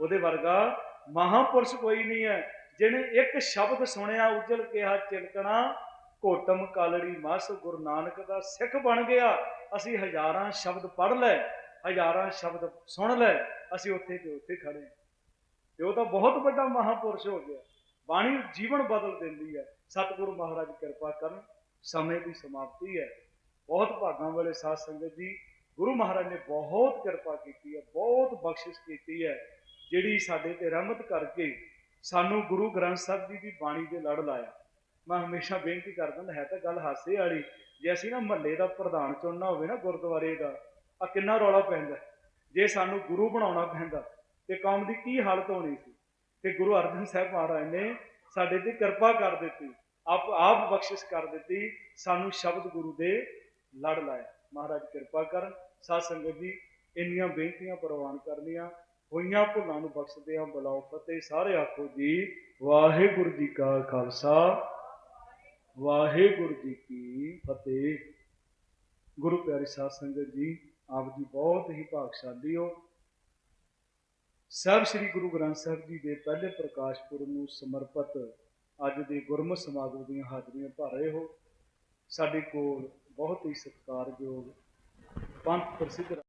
ਉਹਦੇ ਵਰਗਾ ਮਹਾਪੁਰਸ਼ ਕੋਈ ਨਹੀਂ ਹੈ। ਜਿਹਨੇ ਇੱਕ ਸ਼ਬਦ ਸੁਣਿਆ, ਉਜਲ ਕਿਹਾ ਚਿਲਕਣਾ ਘੋਟਮ ਕਾਲੜੀ ਮਸ, ਗੁਰੂ ਨਾਨਕ ਦਾ ਸਿੱਖ ਬਣ ਗਿਆ। ਅਸੀਂ ਹਜ਼ਾਰਾਂ ਸ਼ਬਦ ਪੜ੍ਹ ਲਏ। ਹਜ਼ਾਰਾਂ ਸ਼ਬਦ ਸੁਣ ਲੈ, ਅਸੀਂ ਉੱਥੇ ਤੇ ਉੱਥੇ ਖੜੇ ਹਾਂ। ਤੇ ਉਹ ਤਾਂ ਬਹੁਤ ਵੱਡਾ ਮਹਾਪੁਰਸ਼ ਹੋ ਗਿਆ। ਬਾਣੀ ਜੀਵਨ ਬਦਲ ਦਿੰਦੀ ਹੈ। ਸਤਿਗੁਰੂ ਮਹਾਰਾਜ ਕਿਰਪਾ ਕਰਨ ਸਮੇਂ ਦੀ ਸਮਾਪਤੀ ਹੈ। ਬਹੁਤ ਭਾਗਾਂ ਵਾਲੇ ਸਾਧ ਸੰਗਤ ਜੀ, ਗੁਰੂ ਮਹਾਰਾਜ ਨੇ ਬਹੁਤ ਕਿਰਪਾ ਕੀਤੀ ਹੈ, ਬਹੁਤ ਬਖਸ਼ਿਸ਼ ਕੀਤੀ ਹੈ, ਜਿਹੜੀ ਸਾਡੇ ਤੇ ਰਹਿਮਤ ਕਰਕੇ ਸਾਨੂੰ ਗੁਰੂ ਗ੍ਰੰਥ ਸਾਹਿਬ ਜੀ ਦੀ ਬਾਣੀ ਦੇ ਲੜ ਲਾਇਆ। ਮੈਂ ਹਮੇਸ਼ਾ ਬੇਨਤੀ ਕਰਦਾ, ਹੈ ਤਾਂ ਗੱਲ ਹਾਸੇ ਵਾਲੀ, ਜੇ ਅਸੀਂ ਨਾ ਮਹੱਲੇ ਦਾ ਪ੍ਰਧਾਨ ਚੁਣਨਾ ਹੋਵੇ ਨਾ ਗੁਰਦੁਆਰੇ ਦਾ ਆ ਕਿੰਨਾ ਰੌਲਾ ਪੈਂਦਾ ਜੇ ਸਾਨੂੰ ਗੁਰੂ ਬਣਾਉਣਾ ਪੈਂਦਾ, ਤੇ ਕੌਮ ਦੀ ਕੀ ਹਾਲਤ ਹੋਣੀ ਸੀ? ਤੇ ਗੁਰੂ ਅਰਜਨ ਸਾਹਿਬ ਮਹਾਰਾਜ ਨੇ ਸਾਡੇ ਤੇ ਕਿਰਪਾ ਕਰ ਦਿੱਤੀ, ਆਪ ਆਪ ਬਖਸ਼ਿਸ਼ ਕਰ ਦਿੱਤੀ, ਸਾਨੂੰ ਸ਼ਬਦ ਗੁਰੂ ਦੇ ਲੜ ਲਾਇਆ। ਮਹਾਰਾਜ ਕਿਰਪਾ ਕਰਨ, ਸਾਧ ਸੰਗਤ ਜੀ, ਇੰਨੀਆਂ ਬੇਨਤੀਆਂ ਪ੍ਰਵਾਨ ਕਰਨੀਆਂ, ਹੋਈਆਂ ਭੁੱਲਾਂ ਨੂੰ ਬਖਸ਼ਦੇ ਆ ਬੁਲਾਓ ਫਤਿਹ, ਸਾਰੇ ਆਖੋ ਜੀ, ਵਾਹਿਗੁਰੂ ਜੀ ਕਾ ਖਾਲਸਾ, ਵਾਹਿਗੁਰੂ ਜੀ ਕੀ ਫਤਿਹ। ਗੁਰੂ ਪਿਆਰੀ ਸਾਧ ਸੰਗਤ ਜੀ ਆਪ ਜੀ ਬਹੁਤ ਹੀ ਭਾਗਸ਼ਾਲੀ ਹੋ। ਸਭ ਸ੍ਰੀ ਗੁਰੂ ਗ੍ਰੰਥ ਸਾਹਿਬ ਜੀ ਦੇ ਪਹਿਲੇ ਪ੍ਰਕਾਸ਼ ਪੁਰਬ ਨੂੰ ਸਮਰਪਿਤ ਅੱਜ ਦੇ ਗੁਰਮਤਿ ਸਮਾਗਮ ਦੀਆਂ ਹਾਜ਼ਰੀਆਂ ਭਰ ਰਹੇ ਹੋ। ਸਾਡੇ ਕੋਲ ਬਹੁਤ ਹੀ ਸਤਿਕਾਰਯੋਗ ਪੰਥ ਪ੍ਰਸਿੱਧ